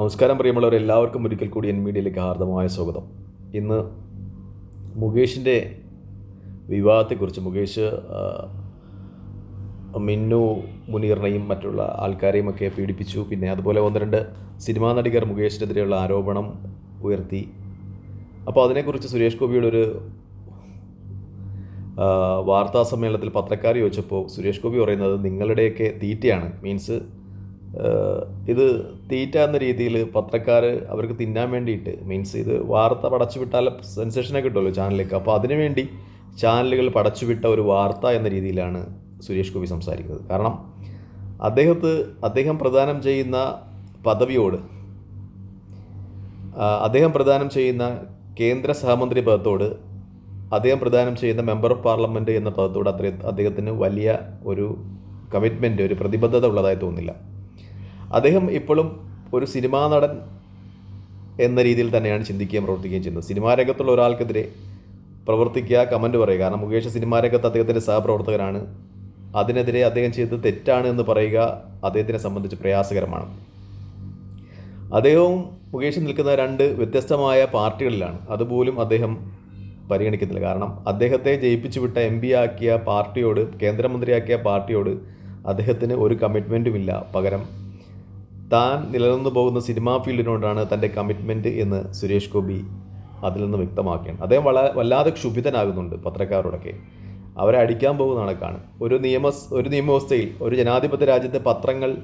നമസ്കാരം പ്രിയമുള്ളവർ എല്ലാവർക്കും ഒരിക്കൽ കൂടി എൻ മീഡിയയിലേക്ക് ഹാർദമായ സ്വാഗതം. ഇന്ന് മുകേഷിന്റെ വിവാഹത്തെക്കുറിച്ച് മുകേഷ് മിന്നു മുനീറിനെയും മറ്റുള്ള ആൾക്കാരെയും ഒക്കെ പീഡിപ്പിച്ചു. പിന്നെ അതുപോലെ ഒന്ന് രണ്ട് സിനിമാ നടികർ മുകേഷിനെതിരെയുള്ള ആരോപണം ഉയർത്തി. അപ്പോൾ അതിനെക്കുറിച്ച് സുരേഷ് ഗോപിയുടെ ഒരു വാർത്താ സമ്മേളനത്തിൽ പത്രക്കാർ ചോദിച്ചപ്പോൾ സുരേഷ് ഗോപി പറയുന്നത് നിങ്ങളുടെയൊക്കെ തീറ്റയാണ്. മീൻസ് ഇത് തീറ്റ എന്ന രീതിയിൽ പത്രക്കാർ അവർക്ക് തിന്നാൻ വേണ്ടിയിട്ട് മീൻസ് ഇത് വാർത്ത പടച്ചു വിട്ടാൽ സെൻസേഷനൊക്കെ കിട്ടുമല്ലോ ചാനലിലേക്ക് അപ്പോൾ അതിനു വേണ്ടി ചാനലുകൾ പടച്ചു വിട്ട ഒരു വാർത്ത എന്ന രീതിയിലാണ് സുരേഷ് ഗോപി സംസാരിക്കുന്നത്. കാരണം അദ്ദേഹത്ത് അദ്ദേഹം പ്രദാനം ചെയ്യുന്ന പദവിയോട് അദ്ദേഹം പ്രദാനം ചെയ്യുന്ന കേന്ദ്ര സഹമന്ത്രി പദത്തോട് അദ്ദേഹം പ്രദാനം ചെയ്യുന്ന മെമ്പർ ഓഫ് പാർലമെന്റ് എന്ന പദത്തോട് അത്ര അദ്ദേഹത്തിന് വലിയ ഒരു കമ്മിറ്റ്മെന്റ് ഒരു പ്രതിബദ്ധത ഉള്ളതായി തോന്നുന്നില്ല അദ്ദേഹം ഇപ്പോഴും ഒരു സിനിമാ നടൻ എന്ന രീതിയിൽ തന്നെയാണ് ചിന്തിക്കുകയും പ്രവർത്തിക്കുകയും ചെയ്യുന്നത്. സിനിമാ രംഗത്തുള്ള ഒരാൾക്കെതിരെ പ്രവർത്തിക്കുക കമന്റ് പറയുക. കാരണം മുകേഷ് സിനിമാ രംഗത്ത് അദ്ദേഹത്തിന്റെ സഹപ്രവർത്തകരാണ് അതിനെതിരെ അദ്ദേഹം ചെയ്തത് തെറ്റാണ് എന്ന് പറയുക അദ്ദേഹത്തിനെ സംബന്ധിച്ച് പ്രയാസകരമാണ്. അദ്ദേഹവും മുകേഷും നിൽക്കുന്ന രണ്ട് വ്യത്യസ്തമായ പാർട്ടികളിലാണ്. അതുപോലും അദ്ദേഹം പരിഗണിക്കുന്നില്ല കാരണം അദ്ദേഹത്തെ ജയിപ്പിച്ചു വിട്ട എം പി ആക്കിയ പാർട്ടിയോട് കേന്ദ്രമന്ത്രിയാക്കിയ പാർട്ടിയോട് അദ്ദേഹത്തിന് ഒരു കമ്മിറ്റ്മെന്റുമില്ല പകരം താൻ നിലനിന്നു പോകുന്ന സിനിമാ ഫീൽഡിനോടാണ് തന്റെ കമ്മിറ്റ്മെന്റ് എന്ന് സുരേഷ് ഗോപി അതിൽ നിന്ന് വ്യക്തമാക്കുകയാണ് അദ്ദേഹം വള വല്ലാതെ ക്ഷുഭിതനാകുന്നുണ്ട് പത്രക്കാരോടൊക്കെ. അവരെ അടിക്കാൻ പോകുന്ന കണക്കാണ്. ഒരു നിയമ ഒരു നിയമവ്യവസ്ഥയിൽ ഒരു ജനാധിപത്യ രാജ്യത്തെ പത്രങ്ങൾ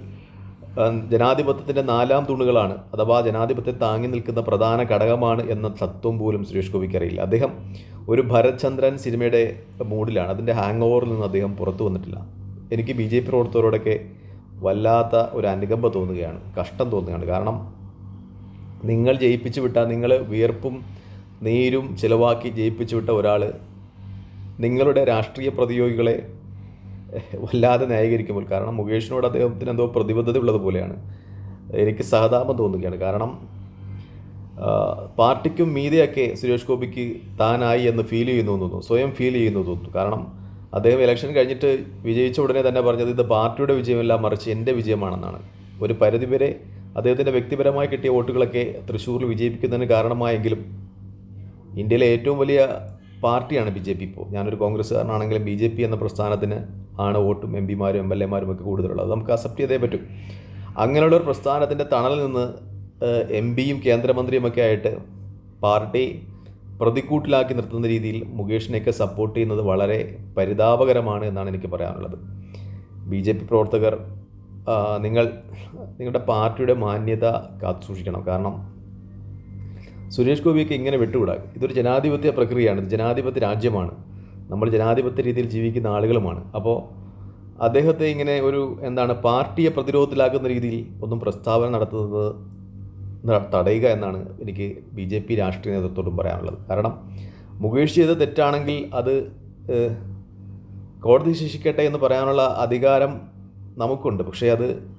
ജനാധിപത്യത്തിന്റെ നാലാം തൂണുകളാണ് അഥവാ ജനാധിപത്യത്തെ താങ്ങി നിൽക്കുന്ന പ്രധാന ഘടകമാണ് എന്ന തത്വം പോലും സുരേഷ് ഗോപിക്ക് അറിയില്ല. അദ്ദേഹം ഒരു ഭരത് ചന്ദ്രൻ സിനിമയുടെ മൂഡിലാണ് അതിന്റെ ഹാങ് ഓവറിൽ നിന്ന് അദ്ദേഹം പുറത്തു വന്നിട്ടില്ല. എനിക്ക് ബി ജെ പി പ്രവർത്തകരോടൊക്കെ വല്ലാത്ത ഒരു അനുകമ്പ തോന്നുകയാണ് കഷ്ടം തോന്നുകയാണ്. കാരണം നിങ്ങൾ ജയിപ്പിച്ചു വിട്ട നിങ്ങൾ വിയർപ്പും നീരും ചിലവാക്കി ജയിപ്പിച്ചു വിട്ട ഒരാൾ നിങ്ങളുടെ രാഷ്ട്രീയ പ്രതിയോഗികളെ വല്ലാതെ ന്യായീകരിക്കുമ്പോൾ കാരണം മുകേഷിനോട് അദ്ദേഹത്തിന് എന്തോ പ്രതിബദ്ധത ഉള്ളതുപോലെയാണ് എനിക്ക് സഹതാപം തോന്നുകയാണ്. കാരണം പാർട്ടിക്കും മീതിയൊക്കെ സുരേഷ് ഗോപിക്ക് താനായി എന്ന് ഫീൽ ചെയ്യുന്നു തോന്നുന്നു. സ്വയം ഫീൽ ചെയ്യുന്നു തോന്നുന്നു. കാരണം അദ്ദേഹം ഇലക്ഷൻ കഴിഞ്ഞിട്ട് വിജയിച്ച ഉടനെ തന്നെ പറഞ്ഞത് ഇത് പാർട്ടിയുടെ വിജയമല്ല മറിച്ച് എന്റെ വിജയമാണെന്നാണ്. ഒരു പരിധിവരെ അദ്ദേഹത്തിന്റെ വ്യക്തിപരമായി കിട്ടിയ വോട്ടുകളൊക്കെ തൃശ്ശൂരിൽ വിജയിപ്പിക്കുന്നതിന് കാരണമായെങ്കിലും ഇന്ത്യയിലെ ഏറ്റവും വലിയ പാർട്ടിയാണ് ബി ജെ പി ഇപ്പോൾ ഞാനൊരു കോൺഗ്രസ്സുകാരനാണെങ്കിലും ബി ജെ പി എന്ന പ്രസ്ഥാനത്തിന് ആണ് വോട്ടും എം പിമാരും എം എൽ എമാരും ഒക്കെ കൂടുതലുള്ളത്. നമുക്ക് അക്സെപ്റ്റ് ചെയ്തേ പറ്റും. അങ്ങനെയുള്ള ഒരു പ്രസ്ഥാനത്തിന്റെ തണലിൽ നിന്ന് എം പിയും കേന്ദ്രമന്ത്രിയുമൊക്കെ ആയിട്ട് പാർട്ടി പ്രതിക്കൂട്ടിലാക്കി നിർത്തുന്ന രീതിയിൽ മുകേഷിനെയൊക്കെ സപ്പോർട്ട് ചെയ്യുന്നത് വളരെ പരിതാപകരമാണ് എന്നാണ് എനിക്ക് പറയാനുള്ളത്. ബി ജെ പി പ്രവർത്തകർ നിങ്ങൾ നിങ്ങളുടെ പാർട്ടിയുടെ മാന്യത കാത്തുസൂക്ഷിക്കണം കാരണം സുരേഷ് ഗോപിയൊക്കെ ഇങ്ങനെ വിട്ടുകൂടാ. ഇതൊരു ജനാധിപത്യ പ്രക്രിയയാണ്. ജനാധിപത്യ രാജ്യമാണ്. നമ്മൾ ജനാധിപത്യ രീതിയിൽ ജീവിക്കുന്ന ആളുകളുമാണ്. അപ്പോൾ അദ്ദേഹത്തെ ഇങ്ങനെ ഒരു എന്താണ് പാർട്ടിയെ പ്രതിരോധത്തിലാക്കുന്ന രീതിയിൽ ഒന്നും പ്രസ്താവന നടത്തുന്നത് തടയുക എന്നാണ് എനിക്ക് ബി ജെ പി രാഷ്ട്രീയ നേതൃത്വത്തോടും പറയാനുള്ളത്. കാരണം മുകേഷ് ചെയ്ത് തെറ്റാണെങ്കിൽ അത് കോടതി ശിക്ഷിക്കട്ടെ എന്ന് പറയാനുള്ള അധികാരം നമുക്കുണ്ട്. പക്ഷേ അത്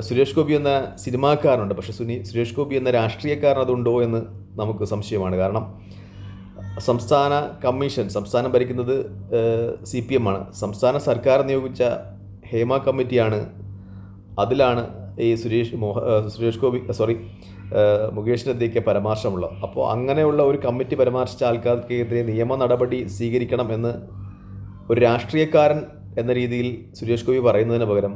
സുരേഷ് ഗോപി എന്ന സിനിമാക്കാരനുണ്ട്. പക്ഷേ സുനി സുരേഷ് ഗോപി എന്ന രാഷ്ട്രീയക്കാരൻ അതുണ്ടോ എന്ന് നമുക്ക് സംശയമാണ്. കാരണം സംസ്ഥാന കമ്മീഷൻ സംസ്ഥാനം ഭരിക്കുന്നത് സി പി എം ആണ്. സംസ്ഥാന സർക്കാർ നിയോഗിച്ച ഹേമ കമ്മിറ്റിയാണ് അതിലാണ് ഈ സുരേഷ് മോഹ സുരേഷ് ഗോപി സോറി മുകേഷിനെതിരെയൊക്കെ പരാമർശമുള്ളത് അപ്പോൾ അങ്ങനെയുള്ള ഒരു കമ്മിറ്റി പരാമർശിച്ച ആൾക്കാർക്കെതിരെ നിയമ നടപടി സ്വീകരിക്കണം എന്ന് ഒരു രാഷ്ട്രീയക്കാരൻ എന്ന രീതിയിൽ സുരേഷ് ഗോപി പറയുന്നതിന് പകരം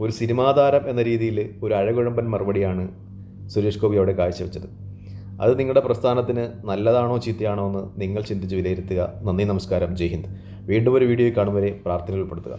ഒരു സിനിമാ താരം എന്ന രീതിയിൽ ഒരു അഴകുഴമ്പൻ മറുപടിയാണ് സുരേഷ് ഗോപി അവിടെ കാഴ്ചവെച്ചത്. അത് നിങ്ങളുടെ പ്രസ്ഥാനത്തിന് നല്ലതാണോ ചീത്തയാണോ എന്ന് നിങ്ങൾ ചിന്തിച്ച് വിലയിരുത്തുക. നന്ദി നമസ്കാരം. ജയ് ഹിന്ദ്. വീണ്ടും ഒരു വീഡിയോ കാണും വരെ പ്രാർത്ഥന ഉൾപ്പെടുത്തുക.